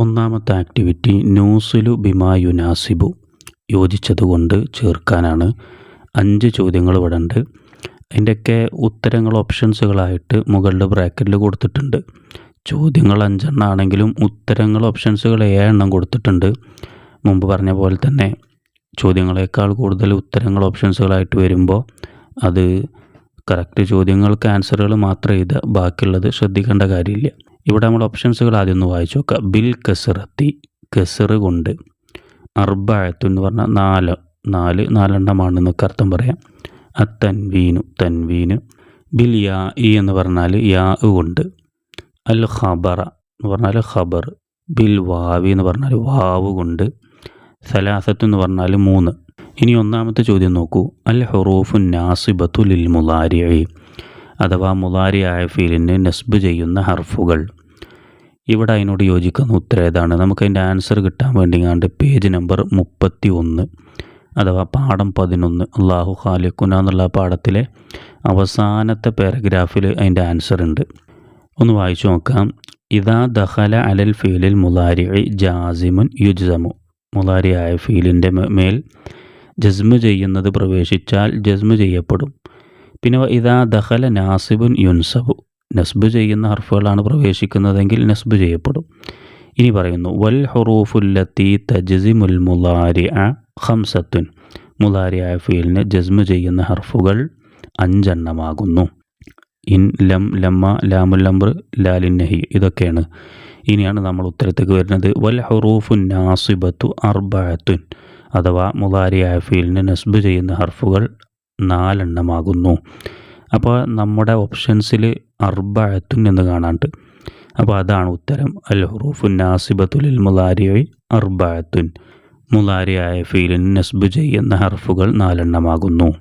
ഒന്നാമത്തെ ആക്ടിവിറ്റി ന്യൂസിലു ബിമാ യുനാസിബു യോജിച്ചതുകൊണ്ട് ചേർക്കാനാണ്. അഞ്ച് ചോദ്യങ്ങൾ ഇവിടെ ഉണ്ട് അതിന്റെയൊക്കെ ഉത്തരങ്ങൾ ഓപ്ഷൻസുകളായിട്ട് മുകളിൽ ബ്രാക്കറ്റിൽ കൊടുത്തിട്ടുണ്ട്. ചോദ്യങ്ങൾ അഞ്ചെണ്ണം ആണെങ്കിലും ഉത്തരങ്ങൾ ഓപ്ഷൻസുകൾ ഏഴെണ്ണം കൊടുത്തിട്ടുണ്ട്. മുമ്പ് പറഞ്ഞ പോലെ തന്നെ ചോദ്യങ്ങളെക്കാൾ കൂടുതൽ ഉത്തരങ്ങൾ ഓപ്ഷൻസുകളായിട്ട് വരുമ്പോൾ അത് കറക്റ്റ് ചോദ്യങ്ങൾക്ക് ആൻസറുകൾ മാത്രം എഴുതുക. ബാക്കിയുള്ളത് ശ്രദ്ധിക്കേണ്ട കാര്യമില്ല. ഇവിടെ നമ്മൾ ഓപ്ഷൻസുകൾ ആദ്യം ഒന്ന് വായിച്ചു. നോക്കുക ബിൽ കസറത്തി കസറ് കൊണ്ട്. അർബായത്തു എന്ന് പറഞ്ഞാൽ നാല് നാല് നാലെണ്ണമാണെന്നൊക്കെ അർത്ഥം പറയാം. അത്തൻവീനു തൻവീന്. ബിൽ യാ ഇ എന്ന് പറഞ്ഞാൽ യാ കൊണ്ട്. അൽ ഖബറ എന്ന് പറഞ്ഞാൽ ഖബർ. ബിൽ വാവി എന്ന് പറഞ്ഞാൽ വാവ് കൊണ്ട്. സലാസത്ത് എന്ന് പറഞ്ഞാൽ മൂന്ന്. ഇനി ഒന്നാമത്തെ ചോദ്യം നോക്കൂ. അൽ ഹുറൂഫു നാസിബത്തു ലിൽ മുലാരിഇ അഥവാ മുലാരിയായ ഫീലിന് നസ്ബ് ചെയ്യുന്ന ഹർഫുകൾ. ഇവിടെ അതിനോട് യോജിക്കുന്ന ഉത്തരം ഏതാണ്? നമുക്ക് അതിന്റെ ആൻസർ കിട്ടാൻ വേണ്ടിങ്ങാണ്ട് പേജ് നമ്പർ മുപ്പത്തി ഒന്ന് അഥവാ പാഠം പതിനൊന്ന് അള്ളാഹു ഖാലിഖുന എന്നുള്ള പാഠത്തിലെ അവസാനത്തെ പാരഗ്രാഫിൽ അതിന്റെ ആൻസർ ഉണ്ട്. ഒന്ന് വായിച്ചു നോക്കാം. ഇതാ ദഹല അലൽ ഫീലിൽ മുലാരി ജാസിമുൻ യുജ്സമു. മുലാരിയായ ഫീലിന്റെ മേൽ ജസ്മു ചെയ്യുന്നത് പ്രവേശിച്ചാൽ ജസ്മു ചെയ്യപ്പെടും. പിന്നെ ഇതാ ദഹല നാസിബുൻ യുൻസബു. നസ്ബ് ചെയ്യുന്ന ഹർഫുകളാണ് പ്രവേശിക്കുന്നതെങ്കിൽ നസ്ബ് ചെയ്യപ്പെടും. ഇനി പറയുന്നു വൽ ഹുറൂഫുല്ലത്തി തജ്സിമുൽ മുലാരി ഹംസത്തുൻ മുലാരിയായ ഫീലിന് ജസ്മ് ചെയ്യുന്ന ഹർഫുകൾ അഞ്ചെണ്ണമാകുന്നു. ഇൻ ലം ലമ്മ ലാമുൽ ലംബർ ലാലിൻ നഹി ഇതൊക്കെയാണ്. ഇനിയാണ് നമ്മൾ ഉത്തരത്തേക്ക് വരുന്നത്. വൽ ഹുറൂഫുൻ നാസിബത്തു അർബഅത്തുൻ. അഥവാ മുലാരിയായ ഫീലിന് നസ്ബ് ചെയ്യുന്ന ഹർഫുകൾ നാലെണ്ണമാകുന്നു. അപ്പോൾ നമ്മുടെ ഓപ്ഷൻസിൽ അർബഅത്തുൻ എന്ന് കാണാണ്ട്. അപ്പോൾ അതാണ് ഉത്തരം. അൽ ഹുറൂഫുൻ നാസിബത്തുലിൽ മുലാരിയോയ് അർബഅത്തുൻ. മുലാരിയായ ഫീലിന് നസ്ബ് ചെയ്യുന്ന ഹർഫുകൾ നാലെണ്ണമാകുന്നു.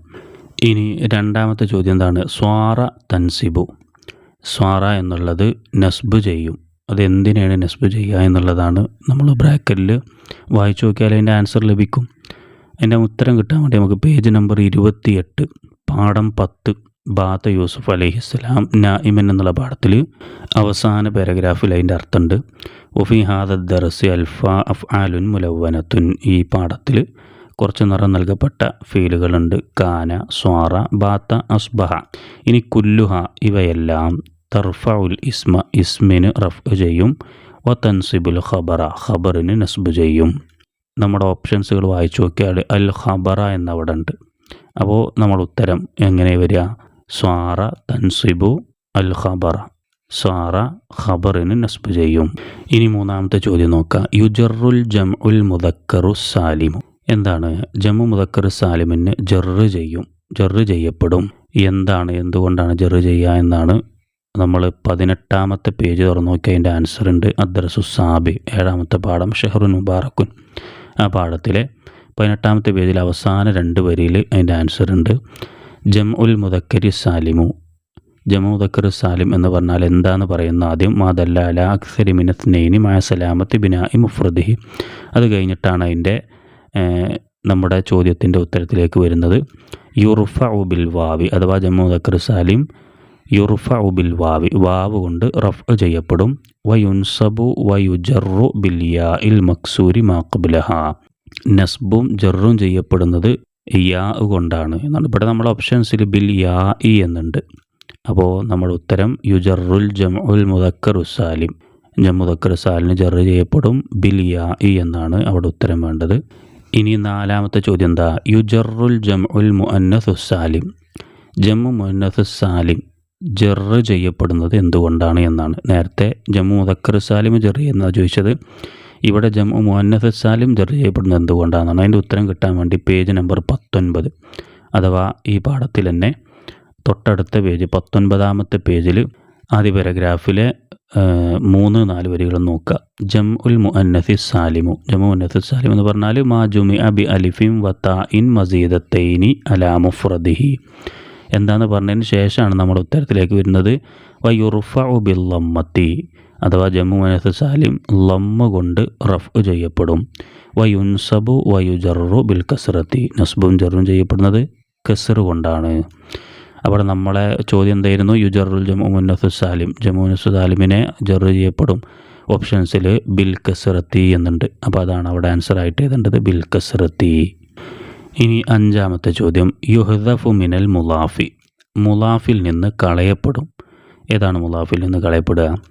ഇനി രണ്ടാമത്തെ ചോദ്യം എന്താണ്? സ്വാറ തൻസിബു. സ്വാറ എന്നുള്ളത് നസ്ബ് ചെയ്യും. അതെന്തിനാണ് നസ്ബ് ചെയ്യുക എന്നുള്ളതാണ് നമ്മൾ ബ്രാക്കറ്റിൽ വായിച്ചു നോക്കിയാൽ അതിന്റെ ആൻസർ ലഭിക്കും. അതിന്റെ ഉത്തരം കിട്ടാൻ വേണ്ടി നമുക്ക് പേജ് നമ്പർ ഇരുപത്തിയെട്ട് പാഠം പത്ത് ബാത്ത യൂസുഫ് അലഹിസ്സലാം നായിമൻ എന്നുള്ള പാഠത്തിൽ അവസാന പാരഗ്രാഫിൽ അതിന്റെ അർത്ഥമുണ്ട്. ഒഫി ഹാദ ദർസി അൽഫ അഫ് ആലുൻ മുലവനത്തുൻ ഈ പാഠത്തിൽ കുറച്ച് നിറം നൽകപ്പെട്ട ഫീലുകളുണ്ട്. കാന സ്വാറ ബാത്ത അസ്ബഹ. ഇനി കുല്ലുഹ ഇവയെല്ലാം തർഫ ഉൽ ഇസ്മ ഇസ്മിന് റഫ് ചെയ്യും. വ തൻസിബുൽ ഖബറ ഖബറിന് നസ്ബ് ചെയ്യും. നമ്മുടെ ഓപ്ഷൻസുകൾ വായിച്ചു നോക്കിയാൽ അൽ ഖബറ എന്നവിടെ ഉണ്ട് അപ്പോൾ നമ്മൾ ഉത്തരം എങ്ങനെ വരിക? സ്വാറ തൻസിബു അൽ ഖബറ സ്വാറ ഖബറിന് നസ്ബ് ചെയ്യും. ഇനി മൂന്നാമത്തെ ചോദ്യം നോക്കാം. യുജറുൽ ജം ഉൽ മുദക്കറു സാലിമു. എന്താണ്? ജമു മുദക്കർ സാലിമിന് ജറ് ചെയ്യും. ജറ് ചെയ്യപ്പെടും. എന്താണ്? എന്തുകൊണ്ടാണ് ജറ് ചെയ്യുക എന്നാണ് നമ്മൾ പതിനെട്ടാമത്തെ പേജ് തുറന്നു നോക്കി അതിന്റെ ആൻസർ ഉണ്ട്. അദ്രസു സാബി ഏഴാമത്തെ പാഠം ഷെഹറുൻ മുബാറക്കുൻ. ആ പാഠത്തിലെ പതിനെട്ടാമത്തെ പേജിൽ അവസാന രണ്ട് വരിയിൽ അതിന്റെ ആൻസർ ഉണ്ട്. ജം ഉൽ മുദക്കരി സാലിമു. ജമുദക്കർ മുദക്കർ സാലിം എന്ന് പറഞ്ഞാൽ എന്താന്ന് പറയുന്ന ആദ്യം? മാതല്ല അല അക്സരി മിനത്ത് നെയ്നി മായ സലാമത്ത് ബിനായി മുഫ്രദിഹി. അത് കഴിഞ്ഞിട്ടാണ് അതിന്റെ നമ്മുടെ ചോദ്യത്തിന്റെ ഉത്തരത്തിലേക്ക് വരുന്നത്. യുർഫ ഉബിൽ വാവി അഥവാ ജമുദക്കർ മുദക്കർ സാലിം യുർഫ ഉബിൽ വാവി. വാവ് കൊണ്ട് റഫ് ചെയ്യപ്പെടും. വയുൻസബു വയുജറു ബിൽ യാ ഇൽ മക്സൂരി മാക്കബുലഹ നസ്ബും ജറും ചെയ്യപ്പെടുന്നത് യാ കൊണ്ടാണ് എന്നാണ്. ഇവിടെ നമ്മൾ ഓപ്ഷൻസിൽ ബിൽ യാ ഇ എന്നുണ്ട്. അപ്പോൾ നമ്മുടെ ഉത്തരം യുജറുൽ ജംഉൽ മുദക്കർ ഉസാലിം ജം മുദക്കർ സാലിന് ജറ് ചെയ്യപ്പെടും ബിൽ യാ ഇ എന്നാണ് അവിടെ ഉത്തരം വേണ്ടത്. ഇനി നാലാമത്തെ ചോദ്യം എന്താ? യുജറുൽ ജംഉൽ മുഅന്നസ് ഉസാലിം ജമ്മു മുഅന്നസ് സാലിം ജറ് ചെയ്യപ്പെടുന്നത് എന്തുകൊണ്ടാണ് എന്നാണ്. നേരത്തെ ജമ്മു മുദക്കർ സാലിം ജറ് എന്നാണ് ചോദിച്ചത്. ഇവിടെ ജമു മുഅന്നസ് സാലിം ജറ് ചെയ്യപ്പെടുന്നത് എന്തുകൊണ്ടാണെന്നാണ്. അതിന്റെ ഉത്തരം കിട്ടാൻ വേണ്ടി പേജ് നമ്പർ പത്തൊൻപത് അഥവാ ഈ പാഠത്തിൽ തന്നെ തൊട്ടടുത്ത പേജ് പത്തൊൻപതാമത്തെ പേജിൽ ആദ്യ പാരഗ്രാഫിലെ മൂന്ന് നാല് വരികൾ നോക്കുക. ജം ഉൽ മുഅന്നസി സാലിമു. ജമു മുന്നസി സാലിം എന്ന് പറഞ്ഞാൽ മാ ജുമി അബി അലിഫിം വത്ത ഇൻ മസീദത്തൈനി അലാ മുഫ്രദിഹി. എന്താണെന്ന് പറഞ്ഞതിന് ശേഷമാണ് നമ്മുടെ ഉത്തരത്തിലേക്ക് വരുന്നത്. വയുറുഫ ബിൽ ലമ്മത്തി. അഥവാ ജമ്മു മുനസ് സാലിം ലമ്മ കൊണ്ട് റഫ് ചെയ്യപ്പെടും. വയുൻസബു വയുജറു ബിൽ കസറത്തി നസ്ബും ജറും ചെയ്യപ്പെടുന്നത് കസറ് കൊണ്ടാണ്. അവിടെ നമ്മളെ ചോദ്യം എന്തായിരുന്നു? യുജറുൽ ജമ്മു മുന്നസ് സാലിം. ജമ്മു മുനസ് സാലിമിനെ ജറു ചെയ്യപ്പെടും. ഓപ്ഷൻസിൽ ബിൽ കസറത്തി എന്നുണ്ട്. അപ്പോൾ അതാണ് അവിടെ ആൻസർ ആയിട്ട് എഴുതേണ്ടത് ബിൽ കസറത്തി ഇനി അഞ്ചാമത്തെ ചോദ്യം. യുഹദഫു മിനൽ മുലാഫി. മുലാഫിൽ നിന്ന് കളയപ്പെടും. ഏതാണ് മുലാഫിൽ നിന്ന് കളയപ്പെടുക?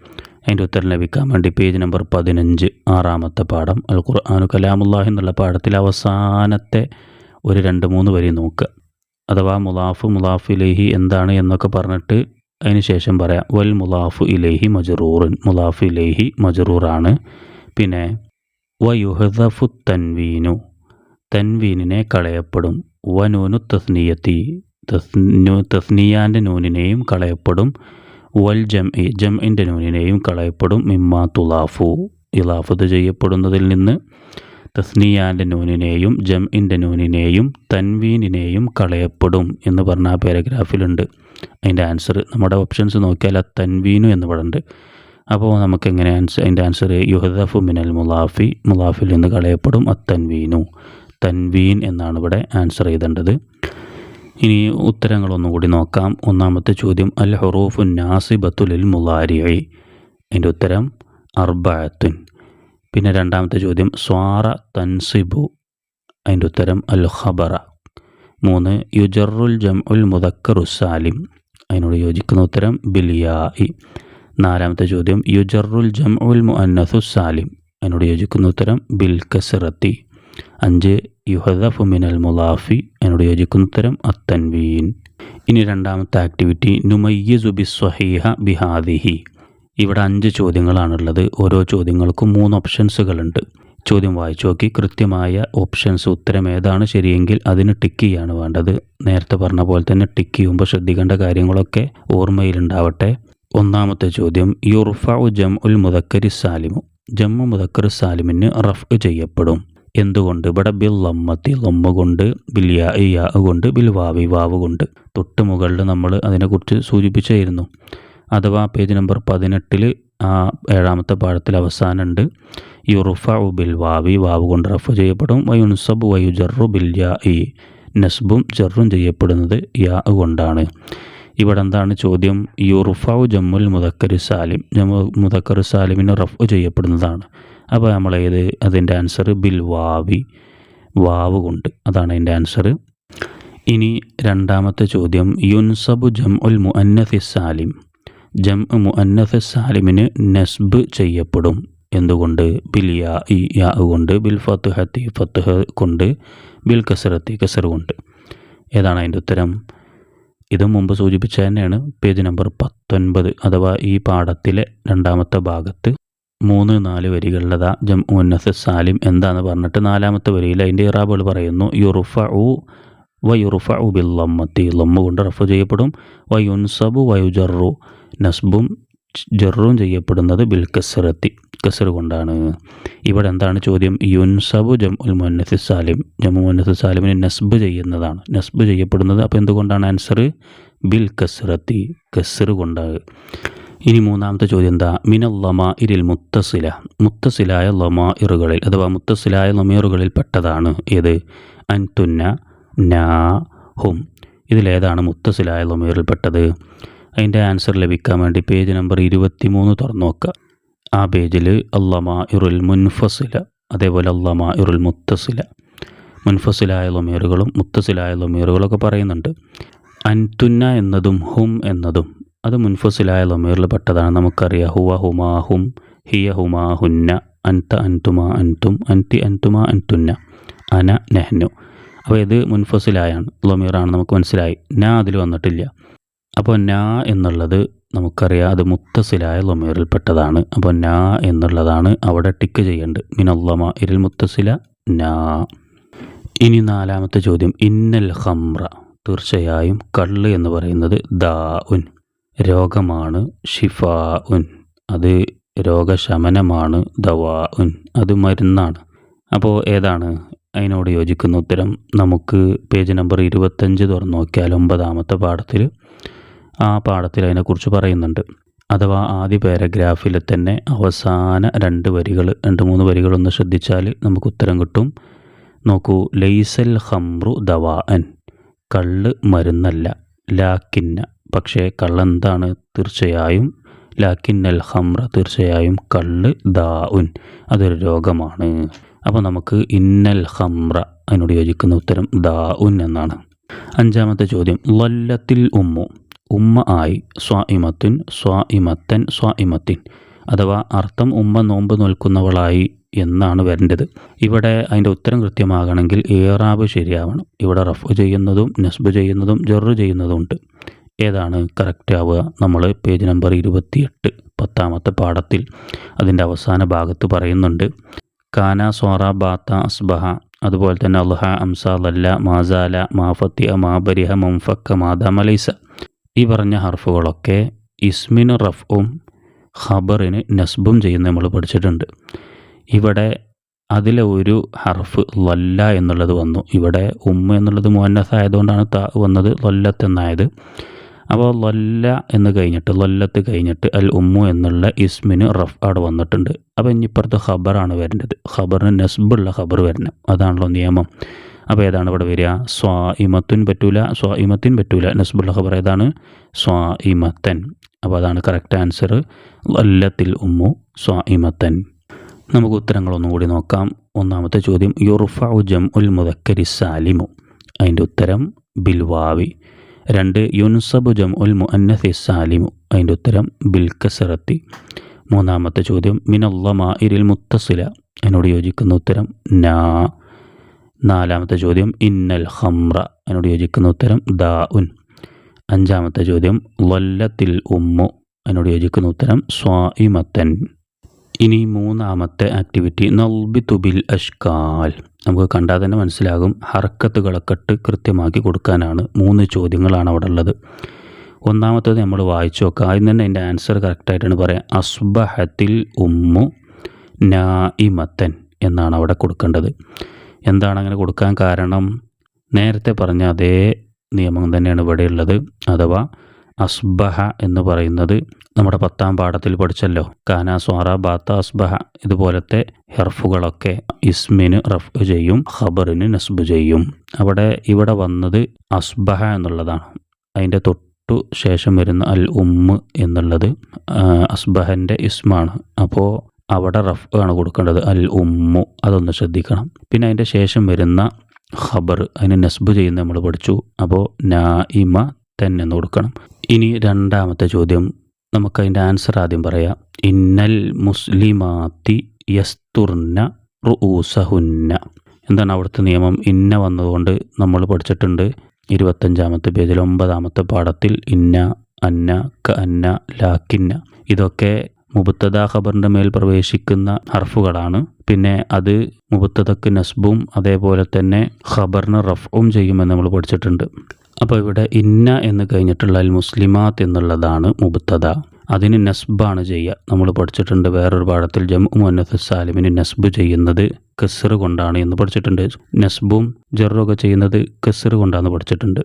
അതിന്റെ ഉത്തരം ലഭിക്കാൻ വേണ്ടി പേജ് നമ്പർ പതിനഞ്ച് ആറാമത്തെ പാഠം അൽ ഖുർആാനു കലാമുല്ലാഹി എന്നുള്ള പാഠത്തിൽ അവസാനത്തെ ഒരു രണ്ട് മൂന്ന് വരി നോക്കുക അഥവാ മുലാഫ് മുലാഫ് ഇലേഹി എന്താണ് എന്നൊക്കെ പറഞ്ഞിട്ട് അതിന് ശേഷം പറയാം വൽ മുലാഫ് ഇലേഹി മജറൂറിൻ മുലാഫ് ഇലേഹി മജറൂറാണ്. പിന്നെ വയുഹദഫു തൻവീനു തൻവീനിനെ കളയപ്പെടും വനൂനു തസ്നിയത്തി തസ്നു തസ്നിയാന്റെ നൂനിനെയും കളയപ്പെടും വൽ ജം ഇ ജംഇന്റെ നൂനിനെയും കളയപ്പെടും. മിമ്മാ തുലാഫു ഇലാഫത്ത് ചെയ്യപ്പെടുന്നതിൽ നിന്ന് തസ്നിയാന്റെ നൂനിനെയും ജംഇന്റെ നൂനിനെയും തൻവീനിനെയും കളയപ്പെടും എന്ന് പറഞ്ഞ ആ പാരഗ്രാഫിലുണ്ട്. അതിന്റെ ആൻസർ നമ്മുടെ ഓപ്ഷൻസ് നോക്കിയാൽ ആ തൻവീനു എന്ന് പറയുന്നുണ്ട് അപ്പോൾ നമുക്ക് എങ്ങനെ ആൻസർ അതിന്റെ ആൻസർ യുഹദഫു മിനൽ മുലാഫി മുലാഫിൽ നിന്ന് കളയപ്പെടും. അത്തൻവീനു തൻവീൻ എന്നാണ് ഇവിടെ ആൻസർ ചെയ്തേണ്ടത്. ഇനി ഉത്തരങ്ങളൊന്നും കൂടി നോക്കാം. ഒന്നാമത്തെ ചോദ്യം അൽ ഹുറൂഫു നാസിബത്തുലിൽ മുലാരി അതിന്റെ ഉത്തരം അർബഅത്തുൻ. പിന്നെ രണ്ടാമത്തെ ചോദ്യം സ്വാറ തൻസിബു. അതിന്റെ ഉത്തരം അൽ ഖബറ മൂന്ന് യുജറുൽ ജം ഉൽ മുദക്കർ സാലിം. അതിനോട് യോജിക്കുന്ന ഉത്തരം ബിലിയായി നാലാമത്തെ ചോദ്യം യുജറുൽ ജം ഉൽ മുഅന്നസു സാലിം. അതിനോട് യോജിക്കുന്ന ഉത്തരം ബിൽ കസറത്തി അഞ്ച് യുഹദഫ് മിനൽ മുലാഫി എന്നോട് യോജിക്കുന്ന ഉത്തരം അത്തൻവീൻ. ഇനി രണ്ടാമത്തെ ആക്ടിവിറ്റി നുമയ്യസു ബിസ്വഹീഹ ബിഹാദിഹി. ഇവിടെ അഞ്ച് ചോദ്യങ്ങളാണുള്ളത്. ഓരോ ചോദ്യങ്ങൾക്കും മൂന്ന് ഓപ്ഷൻസുകളുണ്ട്. ചോദ്യം വായിച്ചു നോക്കി. കൃത്യമായ ഓപ്ഷൻസ് ഉത്തരം ഏതാണ്? ശരിയെങ്കിൽ അതിന് ടിക്ക് ചെയ്യാണ് വേണ്ടത്. നേരത്തെ പറഞ്ഞ പോലെ തന്നെ ടിക്ക് ചെയ്യുമ്പോൾ ശ്രദ്ധിക്കേണ്ട കാര്യങ്ങളൊക്കെ ഓർമ്മയിലുണ്ടാവട്ടെ. ഒന്നാമത്തെ ചോദ്യം യുർഫ ജം ഉൽ മുദക്കരി സാലിമു. ജമ്മു മുദക്കർ സാലിമിന് റഫ് ചെയ്യപ്പെടും. എന്തുകൊണ്ട്? ഇവിടെ ബിൽ ലമ്മത്തി ലൊമ്മ കൊണ്ട് ബിൽ യാ യാ കൊണ്ട് ബിൽ വാവി കൊണ്ട് തൊട്ട് മുകളിൽ നമ്മൾ അതിനെക്കുറിച്ച് സൂചിപ്പിച്ചായിരുന്നു. അഥവാ പേജ് നമ്പർ പതിനെട്ടിൽ ആ ഏഴാമത്തെ പാഠത്തിൽ അവസാനമുണ്ട്. യുറുഫ ബിൽ വാവി വാവ് കൊണ്ട് റഫ് ചെയ്യപ്പെടും. വയുൻസബ് വയുജറു ബിൽ യാ ഇ നസ്ബും ജറും ചെയ്യപ്പെടുന്നത് യാ കൊണ്ടാണ്. ഇവിടെ എന്താണ് ചോദ്യം? യുറുഫാവ് ജമ്മുൽ മുതക്കർ സാലിം ജമ്മു മുതക്കർ സാലിമിന് റഫ് ചെയ്യപ്പെടുന്നതാണ്. അപ്പോൾ നമ്മൾ ഏത് അതിന്റെ ആൻസർ ബിൽ വാവി വാവ് കൊണ്ട്. അതാണ് അതിന്റെ ആൻസർ ഇനി രണ്ടാമത്തെ ചോദ്യം. യുൻസബു ജം ഉൽ മുഅന്നഫി സാലിം. ജം മുഅന്നഫി സാലിമിന് നസ്ബ് ചെയ്യപ്പെടും. എന്തുകൊണ്ട്? ബിൽ യാ ഇ യാ കൊണ്ട്. ബിൽ ഫത്തുഹത്തി ഫത്തുഹ കൊണ്ട്. ബിൽ കസറത്തി കസർ കൊണ്ട്. ഏതാണ് അതിന്റെ ഉത്തരം? ഇത് മുമ്പ് സൂചിപ്പിച്ച തന്നെയാണ്. പേജ് നമ്പർ പത്തൊൻപത് അഥവാ ഈ പാഠത്തിലെ രണ്ടാമത്തെ ഭാഗത്ത്. മൂന്ന് നാല് വരികളിലതാ ജം ഉന്നസ് സാലിം എന്താന്ന് പറഞ്ഞിട്ട് നാലാമത്തെ വരിയിൽ അതിന്റെ ഇറാബുകൾ പറയുന്നു യുറുഫ ഉ വ യുറുഫ ഉ ബിൽ ലമ്മത്തി ലമ്മ കൊണ്ട് റഫ് ചെയ്യപ്പെടും. വയുൻസബു യുൻസബു വയുജറു നസ്ബും ജറും ചെയ്യപ്പെടുന്നത് ബിൽ കസറത്തി. കസർ കൊണ്ടാണ്. ഇവിടെ എന്താണ് ചോദ്യം? യുൻസബു ജം ഉൽ മുന്നസ് സാലിം. ജമ്മു മുന്നസ് സാലിമിന് നസ്ബ് ചെയ്യുന്നതാണ്. നസ്ബ് ചെയ്യപ്പെടുന്നത് അപ്പോൾ എന്തുകൊണ്ടാണ് ആൻസർ ബിൽ കസറത്തി. കസർ കൊണ്ടാണ്. ഇനി മൂന്നാമത്തെ ചോദ്യം എന്താ? മിനൽ ലമാ ഇരിൽ മുത്തസില. മുത്തസിലായ ലമാ ഇറുകളിൽ അഥവാ മുത്തസിലായ ലമീറുകളിൽ പെട്ടതാണ് ഏത്? അൻതുന്ന നാ ഹും. ഇതിലേതാണ് മുത്തസിലായ ലമീറിൽ പെട്ടത്? അതിന്റെ ആൻസർ ലഭിക്കാൻ വേണ്ടി പേജ് നമ്പർ ഇരുപത്തി മൂന്ന് തുറന്നു നോക്കുക. ആ പേജിൽ അല്ലമാ ഇറുൽ മുൻഫസില അതേപോലെ അല്ലമാ ഇറുൽ മുത്തസില. മുൻഫസിലായ ലമീറുകളും മുത്തസിലായ ലമീറുകളൊക്കെ പറയുന്നുണ്ട്. അൻതുന്ന എന്നതും ഹും എന്നതും. അത് മുൻഫസിലായ ലൊമീറിൽ പെട്ടതാണ്. നമുക്കറിയാം. ഹുവ ഹുമാഹും ഹിയ ഹുമാഹുന്ന അൻത അൻതുമ അൻതും അൻതി അൻതുമ അൻതുന്ന അന നെഹ്നു. അപ്പോൾ ഇത് മുൻഫസിലായാണ്. ലൊമീറാണ് നമുക്ക് മനസ്സിലായി. നാ അതിൽ വന്നിട്ടില്ല. അപ്പോൾ നാ എന്നുള്ളത് നമുക്കറിയാം അത് മുത്തസിലായ ലൊമീറിൽ പെട്ടതാണ്. അപ്പോൾ നാ എന്നുള്ളതാണ് അവിടെ ടിക്ക് ചെയ്യേണ്ടത്. മിനല്ലമ ഇരിൽ മുത്തസില നാ. ഇനി നാലാമത്തെ ചോദ്യം. ഇന്നൽ ഹംറ തീർച്ചയായും കള്ള് എന്ന് പറയുന്നത് ദാ ഉൻ രോഗമാണ് ഷിഫാ ഉൻ അത് രോഗശമനമാണ് ദവാ ഉൻ അത് മരുന്നാണ്. അപ്പോൾ ഏതാണ് അതിനോട് യോജിക്കുന്ന ഉത്തരം? നമുക്ക് പേജ് നമ്പർ ഇരുപത്തഞ്ച് തുറന്നു നോക്കിയാൽ ഒമ്പതാമത്തെ പാഠത്തിൽ ആ പാഠത്തിൽ അതിനെക്കുറിച്ച് പറയുന്നുണ്ട്. അഥവാ ആദ്യ പാരഗ്രാഫിൽ തന്നെ അവസാന രണ്ട് വരികൾ രണ്ട് മൂന്ന് വരികളൊന്ന് ശ്രദ്ധിച്ചാൽ നമുക്ക് ഉത്തരം കിട്ടും. നോക്കൂ ലൈസൽ ഹംറു ദവാ ദവാഅൻ കള്ള് മരുന്നല്ല ലാക്കിന്ന. പക്ഷേ കള്ളെന്താണ്? തീർച്ചയായും. ലാക്കിന്നൽ ഹംറ തീർച്ചയായും കള്ള് ദാഉൻ. അതൊരു രോഗമാണ്. അപ്പോൾ നമുക്ക് ഇന്നൽ ഹംറ അതിനോട് യോജിക്കുന്ന ഉത്തരം ദാഉൻ എന്നാണ്. അഞ്ചാമത്തെ ചോദ്യം. ലല്ലത്തിൽ ഉമ്മു. ഉമ്മ ആയി. സ്വാഇമത്തിൻ സ്വാഇമത്തൻ സ്വാഇമത്തിൻ. അഥവാ അർത്ഥം ഉമ്മ നോമ്പ് നിൽക്കുന്നവളായി എന്നാണ് വരേണ്ടത്. ഇവിടെ അതിന്റെ ഉത്തരം കൃത്യമാകണമെങ്കിൽ ഏറാബ് ശരിയാവണം. ഇവിടെ റഫ് ചെയ്യുന്നതും നസ്ബ് ചെയ്യുന്നതും ജെറു ചെയ്യുന്നതും ഉണ്ട്. ഏതാണ് കറക്റ്റ് ആവുക? നമ്മൾ പേജ് നമ്പർ ഇരുപത്തിയെട്ട് പത്താമത്തെ പാഠത്തിൽ അതിന്റെ അവസാന ഭാഗത്ത് പറയുന്നുണ്ട്. കാന സോറ ബാത്ത അസ്ബഹ. അതുപോലെ തന്നെ അൽഹ അംസ ലല്ല മാസാല മാഫത്തിയ മാബരിഹ മുംഫക്ക മാദാമലൈസ ഈ പറഞ്ഞ ഹർഫുകളൊക്കെ ഇസ്മിന് റഫും ഖബറിന് നസ്ബും ചെയ്യുന്ന നമ്മൾ പഠിച്ചിട്ടുണ്ട്. ഇവിടെ അതിലെ ഒരു ഹർഫ് ലല്ല എന്നുള്ളത് വന്നു. ഇവിടെ ഉമ്മ എന്നുള്ളത് മുഹന്നസ് ആയതുകൊണ്ടാണ് ത വന്നത് ലൊല്ലത്ത് എന്നായത്. അപ്പോൾ ലൊല്ല എന്ന് കഴിഞ്ഞിട്ട് ലൊല്ലത്ത് കഴിഞ്ഞിട്ട് അൽ ഉമ്മു എന്നുള്ള ഇസ്മിന് റഫ് അവിടെ വന്നിട്ടുണ്ട്. അപ്പോൾ ഇനിയിപ്പുറത്ത് ഖബറാണ് വരേണ്ടത്. ഖബറിന് നസ്ബുള്ള ഖബർ വരണം. അതാണല്ലോ നിയമം. അപ്പോൾ ഏതാണ് ഇവിടെ വരിക? സ്വാ ഇമത്തുൻ പറ്റൂല സ്വാ ഇമത്തിൻ പറ്റൂല. നസ്ബുള്ള ഖബർ ഏതാണ്? സ്വാ ഇമത്തൻ അപ്പോൾ അതാണ് കറക്റ്റ് ആൻസർ ലല്ലത്തിൽ ഉമ്മു സ്വാ ഇമത്തൻ നമുക്ക് ഉത്തരങ്ങളൊന്നും കൂടി നോക്കാം. ഒന്നാമത്തെ ചോദ്യം യുർഫ ഉജം ഉൽ മുദക്കരി സാലിമു. അതിന്റെ ഉത്തരം ബിൽവാവി. രണ്ട് യുൻസബു ജം ഉൽ മുഅന്നസി സാലിമു. അതിന്റെ ഉത്തരം ബിൽക്കസറത്തി മൂന്നാമത്തെ ചോദ്യം മിനല്ലമ ഇരിൽ മുത്തസില. എന്നോട് യോജിക്കുന്ന ഉത്തരം നാ. നാലാമത്തെ ചോദ്യം ഇന്നൽ ഹംറ എന്നോട് യോജിക്കുന്ന ഉത്തരം ദാ ഉൻ അഞ്ചാമത്തെ ചോദ്യം ലല്ലത്തിൽ ഉമ്മു. എന്നോട് യോജിക്കുന്ന ഉത്തരം സ്വാഇമത്തൻ. ഇനി മൂന്നാമത്തെ ആക്ടിവിറ്റി നൽബി ബിൽ അഷ്കാൽ. നമുക്ക് കണ്ടാൽ തന്നെ മനസ്സിലാകും. ഹർക്കത്തുകളൊക്കെ ഇട്ട് കൃത്യമാക്കി കൊടുക്കാനാണ് മൂന്ന് ചോദ്യങ്ങളാണ് അവിടെ ഉള്ളത്. ഒന്നാമത്തത് നമ്മൾ വായിച്ചു നോക്കുക. ആദ്യം തന്നെ അതിന്റെ ആൻസർ കറക്റ്റായിട്ടാണ് പറയാം. അസ്ബഹത്തിൽ ഉമ്മു നായിമത്തൻ എന്നാണ് അവിടെ കൊടുക്കേണ്ടത്. എന്താണ് അങ്ങനെ കൊടുക്കാൻ കാരണം? നേരത്തെ പറഞ്ഞ അതേ നിയമം തന്നെയാണ് ഇവിടെയുള്ളത് അഥവാ അസ്ബഹ എന്ന് പറയുന്നത് നമ്മുടെ പത്താം പാഠത്തിൽ പഠിച്ചല്ലോ. കാന സ്വാറ ബാത്ത അസ്ബഹ ഇതുപോലത്തെ ഹെർഫുകളൊക്കെ ഇസ്മിന് റഫ് ചെയ്യും ഖബറിന് നസ്ബ് ചെയ്യും. അവിടെ ഇവിടെ വന്നത് അസ്ബഹ എന്നുള്ളതാണ്. അതിന്റെ തൊട്ടു ശേഷം വരുന്ന അൽ ഉമ്മ് എന്നുള്ളത് അസ്ബഹന്റെ ഇസ്മാണ്. അപ്പോൾ അവിടെ റഫ് ആണ് കൊടുക്കേണ്ടത് അൽ ഉമ്മു അതൊന്ന് ശ്രദ്ധിക്കണം. പിന്നെ അതിന്റെ ശേഷം വരുന്ന ഖബർ അതിന് നസ്ബ് ചെയ്യുന്ന നമ്മൾ പഠിച്ചു. അപ്പോൾ നായിമ തന്നെ എന്ന് ഇനി രണ്ടാമത്തെ ചോദ്യം. നമുക്കതിന്റെ ആൻസർ ആദ്യം പറയാം. ഇന്നൽ മുസ്ലിമാത്തി യസ്തുർന റുസഹുന്ന എന്താണ് അവിടുത്തെ നിയമം? ഇന്ന വന്നതുകൊണ്ട് നമ്മൾ പഠിച്ചിട്ടുണ്ട്. ഇരുപത്തഞ്ചാമത്തെ പേജിൽ ഒമ്പതാമത്തെ പാഠത്തിൽ ഇന്ന അന്ന ക അന്ന ലാക്കിന്ന ഇതൊക്കെ മുബത്തദ ഖബറിന്റെ മേൽ പ്രവേശിക്കുന്ന ഹർഫുകളാണ്. പിന്നെ അത് മുബത്തദക്ക് നസ്ബും അതേപോലെ തന്നെ ഖബറിന് റഫും ചെയ്യുമെന്ന് നമ്മൾ പഠിച്ചിട്ടുണ്ട്. അപ്പോൾ ഇവിടെ ഇന്ന എന്ന് കഴിഞ്ഞിട്ടുള്ള അൽ മുസ്ലിമാത്ത് എന്നുള്ളതാണ് മുബത്തത അതിന് നസ്ബാണ് ചെയ്യുക. നമ്മൾ പഠിച്ചിട്ടുണ്ട് വേറൊരു പാഠത്തിൽ ജം മുന്നത്ത് സാലിമിന് നസ്ബ് ചെയ്യുന്നത് കസർ കൊണ്ടാണ് എന്ന് പഠിച്ചിട്ടുണ്ട്. നസ്ബും ജറൊക്കെ ചെയ്യുന്നത് കസർ കൊണ്ടാണ് പഠിച്ചിട്ടുണ്ട്.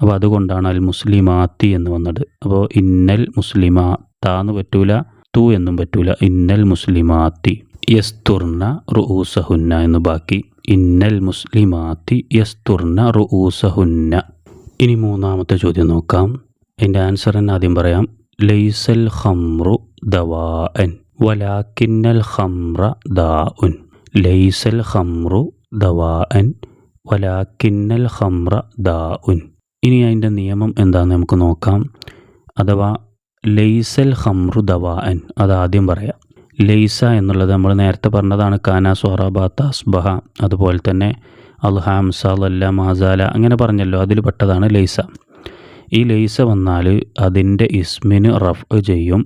അപ്പോൾ അതുകൊണ്ടാണ് അൽ മുസ്ലിമാത്തി എന്ന് വന്നത്. അപ്പോൾ ഇന്നൽ മുസ്ലിമാ താന്ന് പറ്റൂല തു എന്നും പറ്റൂല. ഇന്നൽ മുസ്ലിമാത്തി യസ്തുർന റുഊസഹുന്ന എന്ന് ബാക്കി. ഇന്നൽ മുസ്ലിമാത്തി യസ്തുർന റുഊസഹുന്ന. ഇനി മൂന്നാമത്തെ ചോദ്യം നോക്കാം. എന്റെ ആൻസർ തന്നെ ആദ്യം പറയാം. ലൈസൽ ഖംറു ദവാഅൻ വലാക്കിന്നൽ ഖംറ ദാഉൻ. ലൈസൽ ഖംറു ദവാഅൻ വലാക്കിന്നൽ ഖംറ ദാഉൻ. ഇനി അതിന്റെ നിയമം എന്താണെന്ന് നമുക്ക് നോക്കാം. അഥവാ ലൈസൽ ഹംറു ദവാൻ ആദ്യം പറയാം. ലൈസ എന്നുള്ളത് നമ്മൾ നേരത്തെ പറഞ്ഞതാണ് കാന സൊറബാത്ത അസ്ബഹ. അതുപോലെ തന്നെ അൽഹാംസ അല്ല മാസാല അങ്ങനെ പറഞ്ഞല്ലോ അതിൽ പെട്ടതാണ് ലൈസ. ഈ ലൈസ വന്നാൽ അതിന്റെ ഇസ്മിന് റഫ് ചെയ്യും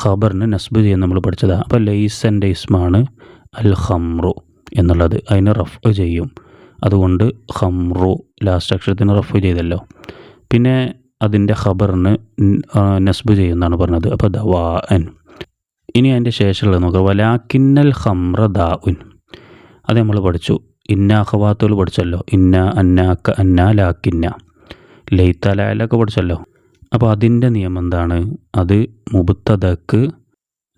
ഖബറിന് നസ്ബ് ചെയ്യും നമ്മൾ പഠിച്ചതാണ് അപ്പോൾ ലൈസന്റെ ഇസ്മാണ് അൽ ഹംറു എന്നുള്ളത് അതിന് റഫ് ചെയ്യും. അതുകൊണ്ട് ഹംറു ലാസ്റ്റ് അക്ഷരത്തിന് റഫ് ചെയ്തല്ലോ. പിന്നെ അതിന്റെ ഖബറിന് നസ്ബ് ചെയ്യുന്നതാണ് പറഞ്ഞത്. അപ്പോൾ ദവാ അൻ ഇനി അതിന്റെ ശേഷമുള്ളത് നോക്കുക വലാക്കിന്നൽ ഹംറ ദാ ഉൻ അത് നമ്മൾ പഠിച്ചു. ഇന്ന അഖവാത്തുകൾ പഠിച്ചല്ലോ. ഇന്ന അന്നാക്ക അന്ന ലാക്കിന്ന. ലൈത്ത ലാലൊക്കെ പഠിച്ചല്ലോ. അപ്പോൾ അതിന്റെ നിയമം എന്താണ്? അത് മുബത്തതക്ക്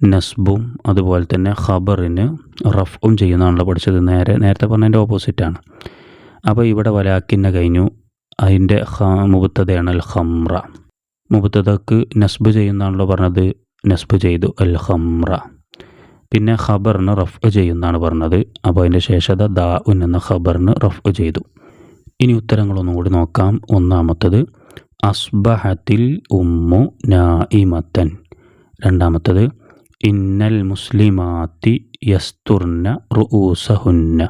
നസ്ബും അതുപോലെ തന്നെ ഖബറിന് റഫും ചെയ്യുന്നതാണല്ലോ പഠിച്ചത്. നേരെ നേരത്തെ പറഞ്ഞതിന്റെ ഓപ്പോസിറ്റാണ്. അപ്പോൾ ഇവിടെ വലാക്കിന്ന കഴിഞ്ഞു. അതിന്റെ മുബത്തതയാണ് അൽ ഹംറ മുബത്തതക്ക് നസ്ബ് ചെയ്യുന്നതാണല്ലോ പറഞ്ഞത്. നസ്ബ് ചെയ്തു അൽ ഹംറ പിന്നെ ഖബറിന് റഫ് ചെയ്യുന്നതാണ് പറഞ്ഞത്. അപ്പോൾ അതിന്റെ ശേഷത ദാ ഉൻ എന്ന ഖബറിന് റഫ് ചെയ്തു. ഇനി ഉത്തരങ്ങളൊന്നും കൂടി നോക്കാം. ഒന്നാമത്തത് അസ്ബഹത്തിൽ ഉമ്മു നായിമത്തൻ. രണ്ടാമത്തത് ഇന്നൽ മുസ്ലിമാത്തി യസ്തുർന റുഊസഹുന്ന.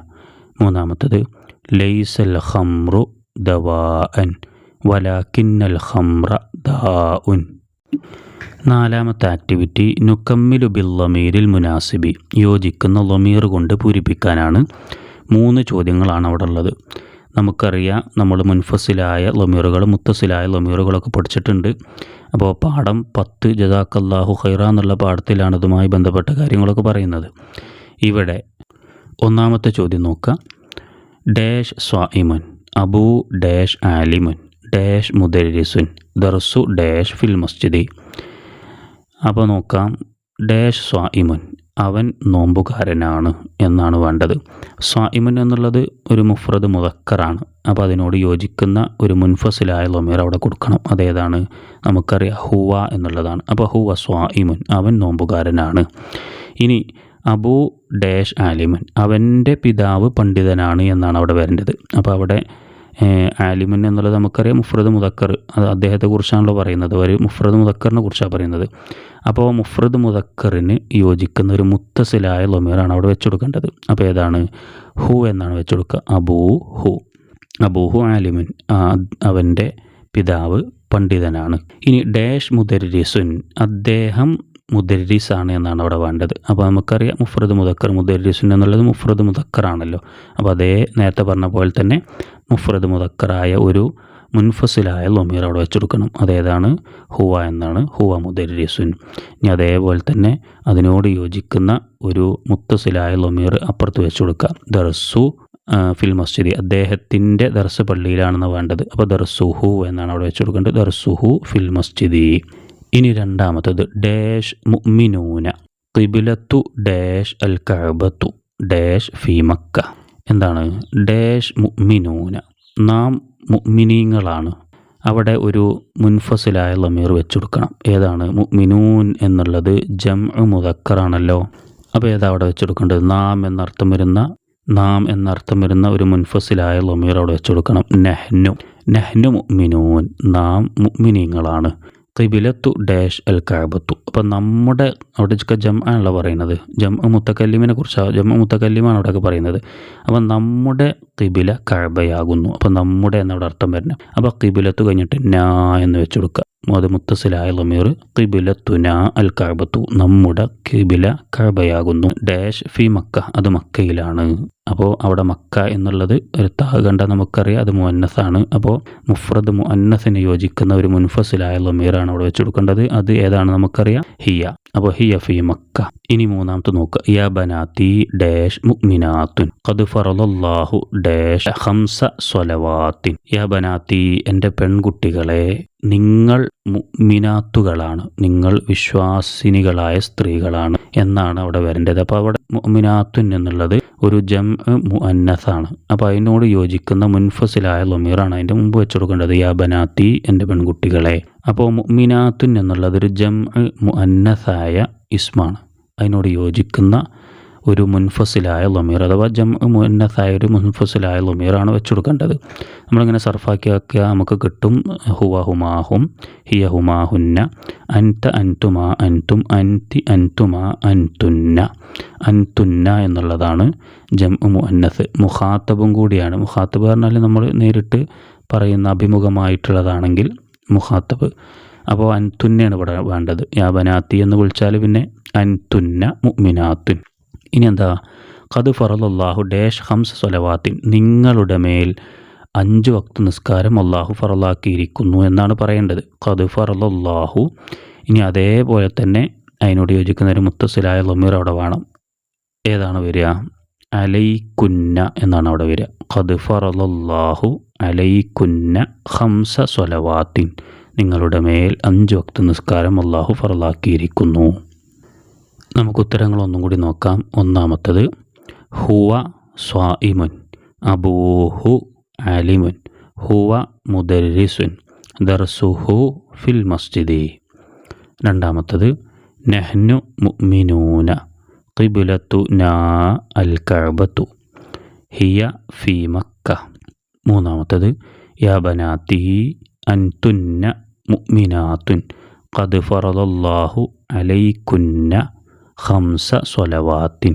മൂന്നാമത്തത് ലൈസൽ ഖംറു ദവാഅൻ. വലാക്കിന്നൽ ഖംറ ദാഉൻ. നാലാമത്തെ ആക്ടിവിറ്റി നുക്കമ്മിലു ബിൽ ലമീരിൽ മുനാസിബി. യോജിക്കുന്ന ലമീർ കൊണ്ട് പൂരിപ്പിക്കാനാണ്. മൂന്ന് ചോദ്യങ്ങളാണ് അവിടെ ഉള്ളത്. നമുക്കറിയാം നമ്മൾ മുൻഫസിലായ ലമീറുകൾ മുത്തസിലായ ലമീറുകളൊക്കെ പഠിച്ചിട്ടുണ്ട്. അപ്പോൾ പാഠം പത്ത് ജസാക്കല്ലാഹു ഖൈറ എന്നുള്ള പാഠത്തിലാണ് ഇതുമായി ബന്ധപ്പെട്ട കാര്യങ്ങളൊക്കെ പറയുന്നത്. ഇവിടെ ഒന്നാമത്തെ ചോദ്യം നോക്കുക ഡാഷ് സ്വാഇമൻ അബൂ ഡാഷ് ആലിമുൻ ഡാഷ് മുദരിസുൻ ദർസു ഡാഷ് ഫിൽ മസ്ജിദി. അപ്പോൾ നോക്കാം. ഡാഷ് സ്വാഇമുൻ. അവൻ നോമ്പുകാരനാണ് എന്നാണ് വേണ്ടത്. സ്വാഇമുൻ എന്നുള്ളത് ഒരു മുഫ്രദ് മുതക്കറാണ് അപ്പോൾ അതിനോട് യോജിക്കുന്ന ഒരു മുൻഫസിലായ ലൊമീർ അവിടെ കൊടുക്കണം. അതേതാണ്? നമുക്കറിയാം ഹുവ എന്നുള്ളതാണ്. അപ്പോൾ ഹുവ സ്വാഇമുൻ. അവൻ നോമ്പുകാരനാണ്. ഇനി അബു ഡാഷ് ആലിമൻ. അവന്റെ പിതാവ് പണ്ഡിതനാണ് എന്നാണ് അവിടെ വരേണ്ടത്. അപ്പോൾ അവിടെ ആലിമുൻ എന്നുള്ളത് നമുക്കറിയാം മുഫ്രദ് മുതക്കർ അത് അദ്ദേഹത്തെ കുറിച്ചാണല്ലോ പറയുന്നത്. ഒരു മുഫ്രദ് മുതക്കറിനെ കുറിച്ചാണ് പറയുന്നത്. അപ്പോൾ മുഫ്രദ് മുതക്കറിന് യോജിക്കുന്ന ഒരു മുത്തസിലായ ലൊമീറാണ് അവിടെ വെച്ചുകൊടുക്കേണ്ടത് അപ്പോൾ ഏതാണ്? ഹു എന്നാണ് വെച്ചുകൊടുക്കുക അബൂ ഹു. അബൂഹു ആലിമൻ അവന്റെ പിതാവ് പണ്ഡിതനാണ്. ഇനി ഡാഷ് മുദരിസുൻ അദ്ദേഹം മുദരിസാണ് എന്നാണ് അവിടെ വേണ്ടത്. അപ്പോൾ നമുക്കറിയാം മുഫ്രദ് മുതക്കർ മുദരിസുൻ എന്നുള്ളത് മുഫ്രദ് മുതക്കറാണല്ലോ അപ്പോൾ അതേ നേരത്തെ പറഞ്ഞ പോലെ തന്നെ മുഫ്രദ് മുതക്കറായ ഒരു മുൻഫസിലായ ലൊമീർ അവിടെ വെച്ചെടുക്കണം. അതേതാണ് ഹുവ എന്നാണ്. ഹുവ മുദരിസുൻ ഇനി അതേപോലെ തന്നെ അതിനോട് യോജിക്കുന്ന ഒരു മുത്തസിലായ ലൊമീർ അപ്പുറത്ത് വെച്ച് കൊടുക്കുക ദർസു ഫിൽ മസ്ജിദി. അദ്ദേഹത്തിന്റെ ദർസ് പള്ളിയിലാണെന്ന് വേണ്ടത്. അപ്പോൾ ദർസുഹു എന്നാണ് അവിടെ വെച്ച് കൊടുക്കേണ്ടത് ദർസുഹു ഫിൽ മസ്ജിദി. ഇനി രണ്ടാമത്തത്. ഡാഷ് മുഅ്മിനൂന. കിബിലത്തു ഡാഷ് അൽ കഅബത്തു ഡാഷ് ഫി മക്ക. എന്താണ്? ഡാഷ് മുഅ്മിനൂന. നാം മുഅ്മിനീങ്ങളാണ്. അവിടെ ഒരു മുൻഫസിലായ ലമീർ വെച്ചെടുക്കണം. ഏതാണ്? മുഅ്മിനൂൻ എന്നുള്ളത് ജം മുതക്കറാണല്ലോ അപ്പോൾ ഏതാ അവിടെ വെച്ചെടുക്കേണ്ടത്? നാം എന്നർത്ഥം വരുന്ന നാം എന്നർത്ഥം വരുന്ന ഒരു മുൻഫസിലായ ലമീർ അവിടെ വെച്ചെടുക്കണം. നെഹ്നു. നെഹ്നു മുഅ്മിനൂൻ. നാം മുഅ്മിനീങ്ങളാണ്. കിബിലത്തു ഡാഷ് അൽ കാബത്തു. അപ്പം നമ്മുടെ അവിടെ ജം ആണല്ലോ പറയുന്നത്. ജം മുത്തക്കല്ലിമിനെ കുറിച്ചാണ് ജം മുത്തക്കല്ലിമാണ് അവിടെയൊക്കെ പറയുന്നത്. അപ്പം നമ്മുടെ കിബില കാബയാകുന്നു. അപ്പം നമ്മുടെ എന്നവിടെ അർത്ഥം വരുന്നത് അപ്പോൾ കിബിലത്ത് കഴിഞ്ഞിട്ട് നാ എന്ന് വെച്ച് കൊടുക്കുക. അത് മുത്തസിലായ ലമീർ കിബില തുന അൽ കഴബത്തു നമ്മുടെ കിബില കഴബയാകുന്നു ഡാഷ് ഫി മക്ക അത് മക്കയിലാണ്. അപ്പോൾ അവിടെ മക്ക എന്നുള്ളത് ഒരു താ കണ്ട നമുക്കറിയാം അത് മുഅന്നസാണ്. അപ്പോൾ മുഫ്രദ് മുഅന്നസിന് യോജിക്കുന്ന ഒരു മുൻഫസിലായ ലമീറാണ് അവിടെ വെച്ച് കൊടുക്കേണ്ടത്. അത് ഏതാണ് നമുക്കറിയാം? ഹിയ. അപ്പോൾ ഹിയ ഫി മക്ക. ഇനി മൂന്നാമത്തെ നോക്കുക യാ ബനാത്തി ഡാഷ് മുഅ്മിനാത്തുൻ. ഖദ് ഫറളല്ലാഹു ഡാഷ് ഹംസ സ്വലവാത്തിൻ. യാ ബനാത്തി എന്റെ പെൺകുട്ടികളെ നിങ്ങൾ മുഅ്മിനാത്തുകളാണ്. നിങ്ങൾ വിശ്വാസിനികളായ സ്ത്രീകളാണ് എന്നാണ് അവിടെ വരേണ്ടത്. അപ്പോൾ അവിടെ മുഅ്മിനാത്തുൻ എന്നുള്ളത് ഒരു ജം മുഅന്നസാണ്. അപ്പോൾ അതിനോട് യോജിക്കുന്ന മുൻഫസിലായ ലൊമീറാണ് അതിന്റെ മുമ്പ് വെച്ചു കൊടുക്കേണ്ടത്. യാ ബനാത്തി എന്റെ പെൺകുട്ടികളെ. അപ്പോൾ മുഅ്മിനാത്തുൻ എന്നുള്ളത് ഒരു ജം മുഅന്നസായ ഇസ്മാണ്. അതിനോട് യോജിക്കുന്ന ഒരു മുൻഫസിലായ ലൊമീർ അഥവാ ജം മുന്നത്തായ ഒരു മുൻഫസിലായ ലൊമീറാണ് വെച്ചു കൊടുക്കേണ്ടത് നമ്മളിങ്ങനെ സർഫാക്കി ആക്കിയാൽ നമുക്ക് കിട്ടും. ഹുവ ഹുമാഹും ഹിയ ഹുമാഹുന്ന അൻത അൻതുമാ അൻതും അൻതി അൻതുമാ അൻതുന്ന. അൻതുന്ന എന്നുള്ളതാണ് ജം മുന്നത്ത്. മുഖാത്തബും കൂടിയാണ്. മുഖാത്തബ് പറഞ്ഞാൽ നമ്മൾ നേരിട്ട് പറയുന്ന അഭിമുഖമായിട്ടുള്ളതാണെങ്കിൽ മുഖാത്തബ്. അപ്പോൾ അൻതുന്നയാണ് ഇവിടെ വേണ്ടത്. യാബനാത്തി എന്ന് വിളിച്ചാൽ പിന്നെ അൻതുന്ന മുഅ്മിനാത്തുൻ. ഇനി എന്താ ഖദ് ഫറലല്ലാഹു ഡേഷ് ഹംസ് സൊലവാത്തിൻ നിങ്ങളുടെ മേൽ അഞ്ച് വക്ത നിസ്കാരം അള്ളാഹു ഫറലാക്കിയിരിക്കുന്നു എന്നാണ് പറയേണ്ടത്. ഖദ് ഫറലല്ലാഹു. ഇനി അതേപോലെ തന്നെ അതിനോട് യോജിക്കുന്ന ഒരു മുത്തസിലായ ലൊമീർ അവിടെ വേണം. ഏതാണ് വരിക? അലൈക്കുന്ന എന്നാണ് അവിടെ വരിക. ഖദ് ഫറലല്ലാഹു അലൈക്കുന്ന ഹംസ സ്വലവാത്തിൻ. നിങ്ങളുടെ മേൽ അഞ്ച് വക്ത നിസ്കാരം അള്ളാഹു ഫറലാക്കിയിരിക്കുന്നു. നമുക്ക് ഉത്തരങ്ങൾ ഒന്നും കൂടി നോക്കാം. ഒന്നാമത്തത് ഹുവ സ്വാഇമുൻ അബൂഹു ആലിമുൻ ഹുവ മുദരിസുൻ ദർസുഹു ഫിൽ മസ്ജിദി. രണ്ടാമത്തത് നെഹ്നു മുഅ്മിനൂന ഖിബുലത്തു നാ അൽ കഅബത്തു ഹിയ ഫി മക്ക. മൂന്നാമത്തത് ബനാതി അൻതുന്ന മുഅ്മിനാത്തുൻ ഖദ് ഫറദല്ലാഹു അലൈക്കുന്ന ഹംസ സ്വലവാത്തിൻ